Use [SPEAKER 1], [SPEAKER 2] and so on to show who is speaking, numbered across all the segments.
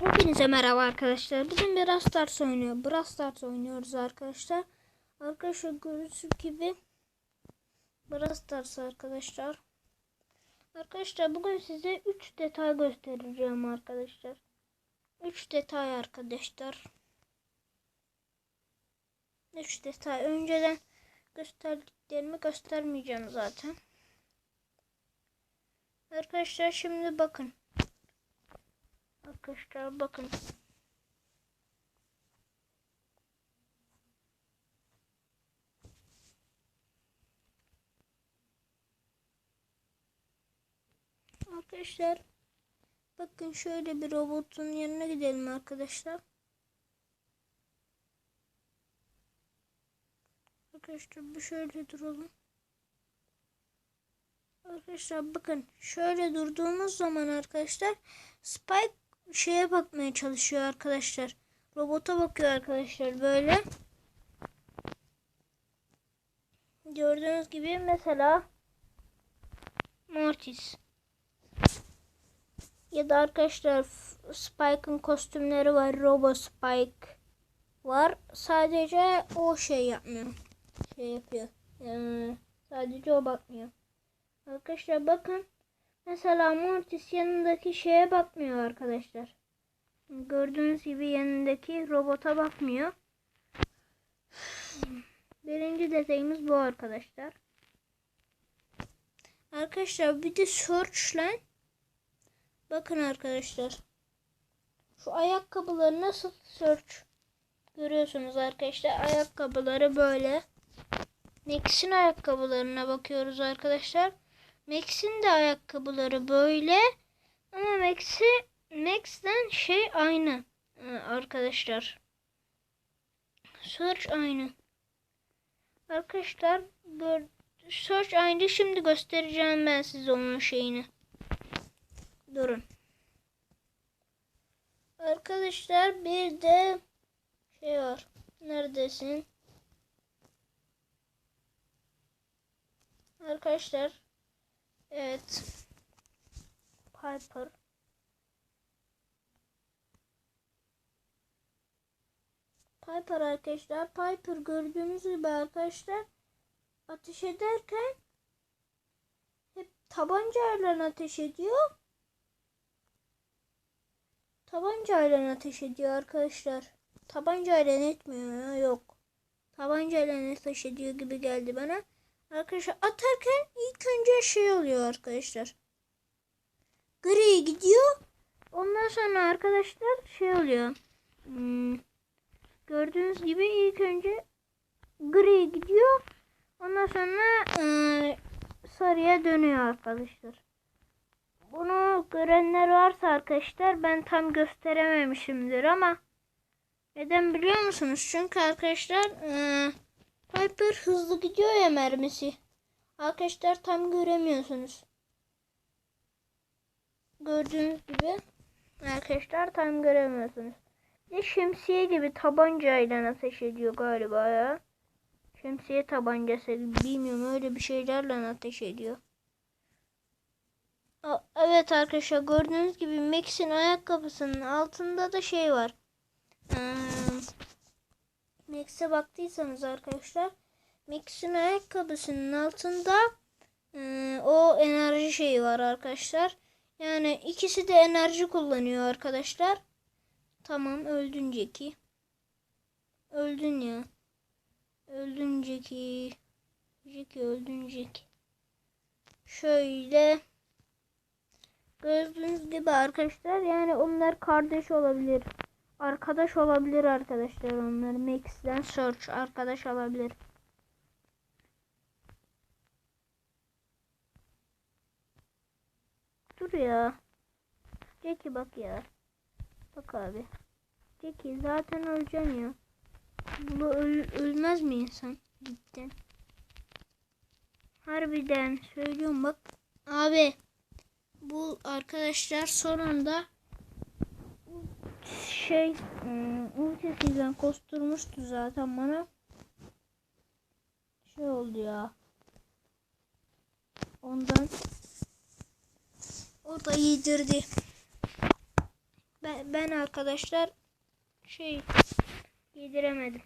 [SPEAKER 1] Hepinize merhaba arkadaşlar. Bugün bir Brawl Stars oynuyor. Brawl Stars oynuyoruz arkadaşlar. Arkadaşlar görüntü gibi Brawl Stars arkadaşlar. Arkadaşlar bugün size 3 detay göstereceğim arkadaşlar. 3 detay arkadaşlar. 3 detay. Önceden gösterdiklerimi göstermeyeceğim zaten. Arkadaşlar şimdi bakın. Arkadaşlar bakın. Arkadaşlar bakın şöyle bir robotun yanına gidelim arkadaşlar. Arkadaşlar bu şöyle duralım. Arkadaşlar bakın şöyle durduğumuz zaman arkadaşlar Spike şeye bakmaya çalışıyor arkadaşlar. Robota bakıyor arkadaşlar böyle. Gördüğünüz gibi mesela Mortis. Ya da arkadaşlar Spike'ın kostümleri var. Robo Spike var. Sadece o şey yapmıyor. Şey yapıyor. Yani sadece o bakmıyor. Arkadaşlar bakın. Mesela Mortis yanındaki şeye bakmıyor arkadaşlar. Gördüğünüz gibi yanındaki robota bakmıyor. Birinci detayımız bu arkadaşlar. Arkadaşlar bir de search'len bakın arkadaşlar. Şu ayakkabıları nasıl search görüyorsunuz arkadaşlar. Ayakkabıları böyle. Max'in ayakkabılarına bakıyoruz arkadaşlar. Max'in de ayakkabıları böyle. Ama Max'i Max'ten şey aynı arkadaşlar. Search aynı. Arkadaşlar Search aynı. Şimdi göstereceğim ben size onun şeyini. Durun. Arkadaşlar bir de şey var. Neredesin? Arkadaşlar Evet. Piper. Piper arkadaşlar. Piper gördüğünüz gibi arkadaşlar ateş ederken hep tabancayla ateş ediyor. Tabancayla ateş ediyor arkadaşlar. Tabancayla etmiyor yok. Tabancayla ateş ediyor gibi geldi bana. Arkadaşlar atarken ilk önce şey oluyor arkadaşlar. Gri gidiyor. Ondan sonra arkadaşlar şey oluyor. Hmm, gördüğünüz gibi ilk önce gri gidiyor. Ondan sonra e, sarıya dönüyor arkadaşlar. Bunu görenler varsa arkadaşlar ben tam gösterememişimdir ama neden biliyor musunuz? Çünkü arkadaşlar e, Piper hızlı gidiyor ya mermisi. Arkadaşlar tam göremiyorsunuz. Gördüğünüz gibi arkadaşlar tam göremiyorsunuz. Bir şemsiye gibi tabancayla ateş ediyor galiba ya. Şemsiye tabancası bilmiyorum öyle bir şeylerle ateş ediyor. Evet arkadaşlar gördüğünüz gibi Max'in ayakkabısının altında da şey var. Hmm. Max'e baktıysanız arkadaşlar Max'in ayakkabısının altında e, o enerji şeyi var arkadaşlar. Yani ikisi de enerji kullanıyor arkadaşlar. Tamam öldün Jackie. Öldün ya. Öldün Jackie. Jackie öldün Jackie. Şöyle. Gördüğünüz gibi arkadaşlar yani onlar kardeş olabilir. Arkadaş olabilir arkadaşlar onlar. Max'den search arkadaş olabilir. Dur ya. Jackie bak ya. Bak abi. Jackie zaten öleceksin ya. Bu öl ölmez mi insan? Cidden. Harbiden söylüyorum bak. Abi. Bu arkadaşlar sonunda şey ultisiyle kosturmuştu zaten bana. Şey oldu ya. Ondan o da yedirdi. Ben, ben arkadaşlar şey giydiremedim.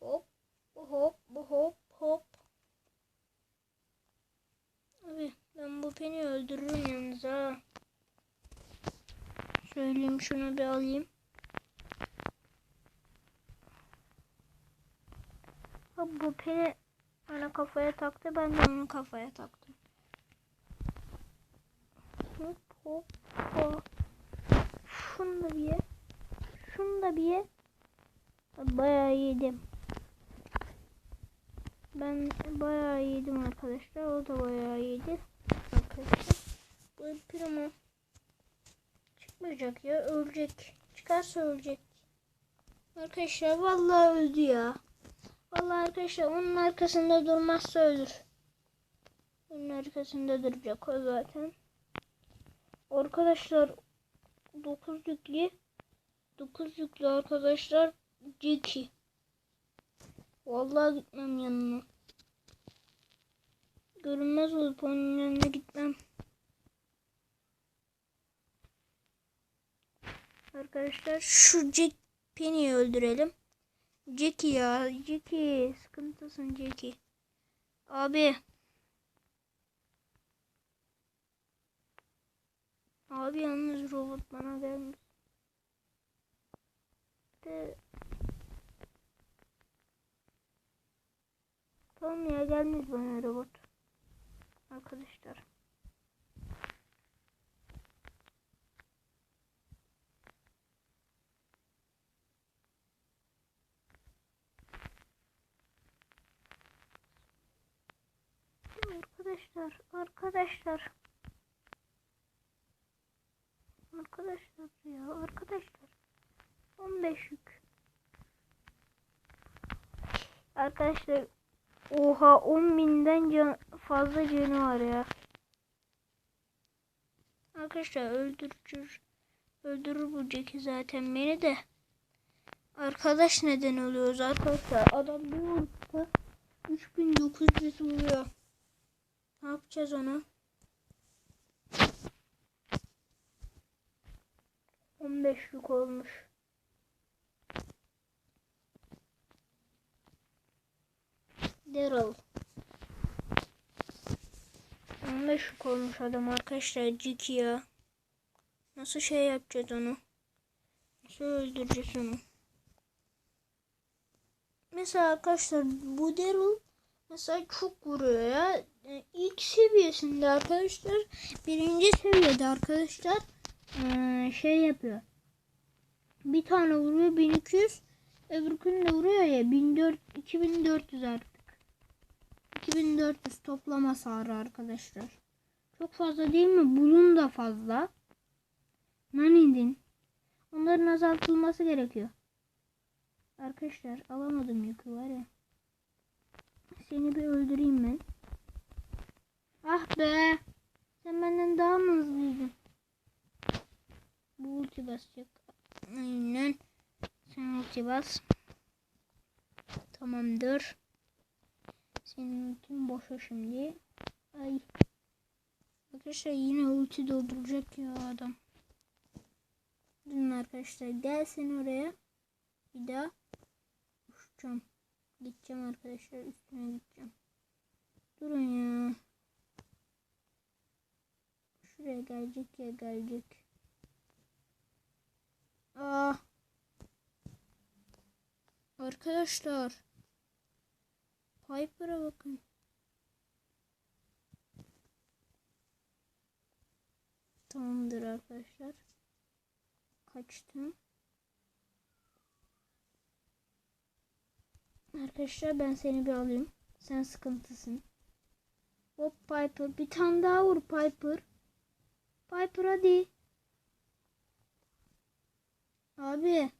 [SPEAKER 1] Hop hop hop hop. Abi ben bu peni öldürürüm yalnız ha. Söyleyeyim şunu bir alayım. Abi bu peni bana kafaya taktı ben de onu kafaya taktım. Hop hop hop. Şunu da bir ye. Şunu da bir ye. Bayağı yedim. Ben bayağı yedim arkadaşlar. O da bayağı yedi. Arkadaşlar. Bu primo çıkmayacak ya. Ölecek. Çıkarsa ölecek. Arkadaşlar vallahi öldü ya. Vallahi arkadaşlar onun arkasında durmazsa ölür. Onun arkasında duracak o zaten. Arkadaşlar 9 yüklü 9 yüklü arkadaşlar Jiki. Vallahi gitmem yanına. Görünmez olup onun yanına gitmem. Arkadaşlar şu Jack Penny'i öldürelim. Jackie ya. Jackie. Sıkıntısın Jackie. Abi. Abi yalnız robot bana gelmiş. De... Tamam ya gelmez bana robot. Arkadaşlar. Arkadaşlar, arkadaşlar. Arkadaşlar ya, arkadaşlar. 15 yük. Arkadaşlar, oha 10 binden can, fazla canı var ya. Arkadaşlar öldürür. Öldürür bu Jack'i zaten beni de. Arkadaş neden oluyoruz arkadaşlar? Adam bir vurdu. 3900 vuruyor. Ne yapacağız onu? 15 yük olmuş. Daryl. 15 yük olmuş adam arkadaşlar. Ciki ya. Nasıl şey yapacağız onu? Nasıl öldüreceğiz onu? Mesela arkadaşlar bu Daryl mesela çok vuruyor ya. E, ilk seviyesinde arkadaşlar birinci seviyede arkadaşlar e, şey yapıyor. Bir tane vuruyor 1200 öbürkünü de vuruyor ya 1400 2400 artık. 2400 toplam hasarı arkadaşlar. Çok fazla değil mi? Bulun da fazla. Nanindin. Onların azaltılması gerekiyor. Arkadaşlar alamadım yükü var ya. Seni bir öldüreyim ben. Ah be. Sen benden daha mı hızlıydın? Bu ulti basacak. Aynen. Sen ulti bas. Tamamdır. Senin ultin boşa şimdi. Ay. Arkadaşlar yine ulti dolduracak ya adam. Durun arkadaşlar gelsin oraya. Bir daha uçacağım. Gideceğim arkadaşlar üstüne gideceğim. Durun ya. Şuraya gelecek ya gelecek. Aa. Arkadaşlar. Piper'a bakın. Tamamdır arkadaşlar. Kaçtım. Arkadaşlar ben seni bir alayım. Sen sıkıntısın. Hop Piper. Bir tane daha vur Piper. Piper hadi. Abi.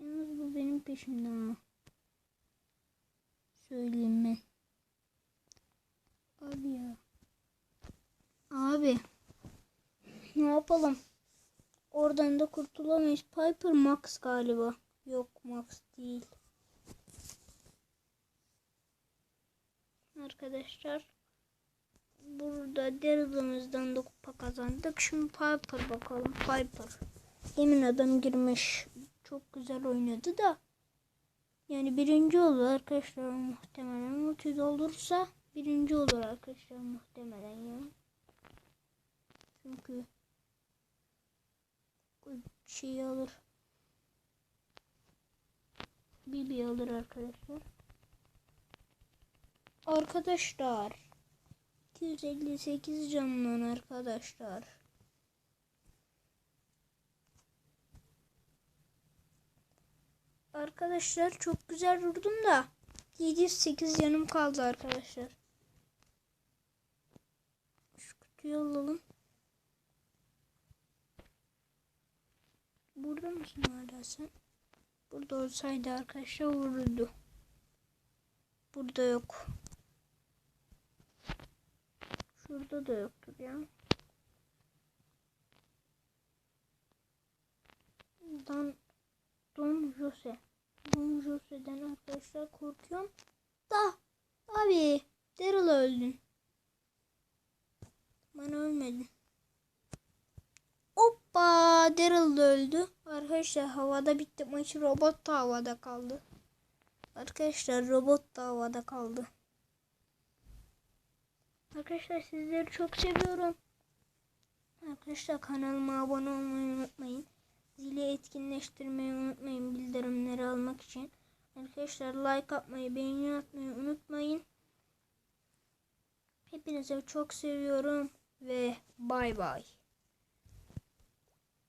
[SPEAKER 1] Yalnız bu benim peşimde ama. Söyleyeyim ben. Abi ya. Abi. Ne yapalım? Oradan da kurtulamayız. Piper Max galiba. Yok Max değil. arkadaşlar. Burada Daryl'ımızdan da kupa kazandık. Şimdi Piper bakalım. Piper. Demin adam girmiş. Çok güzel oynadı da. Yani birinci olur arkadaşlar muhtemelen. Multi doldursa birinci olur arkadaşlar muhtemelen ya. Çünkü bu şeyi alır. Bibi alır arkadaşlar. Arkadaşlar. 258 canlan arkadaşlar. Arkadaşlar çok güzel vurdum da 708 yanım kaldı arkadaşlar. Şu kutuyu alalım. Burada mısın hala sen? Burada olsaydı arkadaşlar vururdu. Burada yok. Şurada da yoktur ya. Dan Don Jose. Don Jose'den arkadaşlar korkuyorum. Da abi Daryl öldün. Ben ölmedim. Hoppa Daryl da öldü. Arkadaşlar havada bitti maçı robot da havada kaldı. Arkadaşlar robot da havada kaldı. Arkadaşlar sizleri çok seviyorum. Arkadaşlar kanalıma abone olmayı unutmayın. Zili etkinleştirmeyi unutmayın bildirimleri almak için. Arkadaşlar like atmayı, beğeni atmayı unutmayın. Hepinizi çok seviyorum ve bay bay.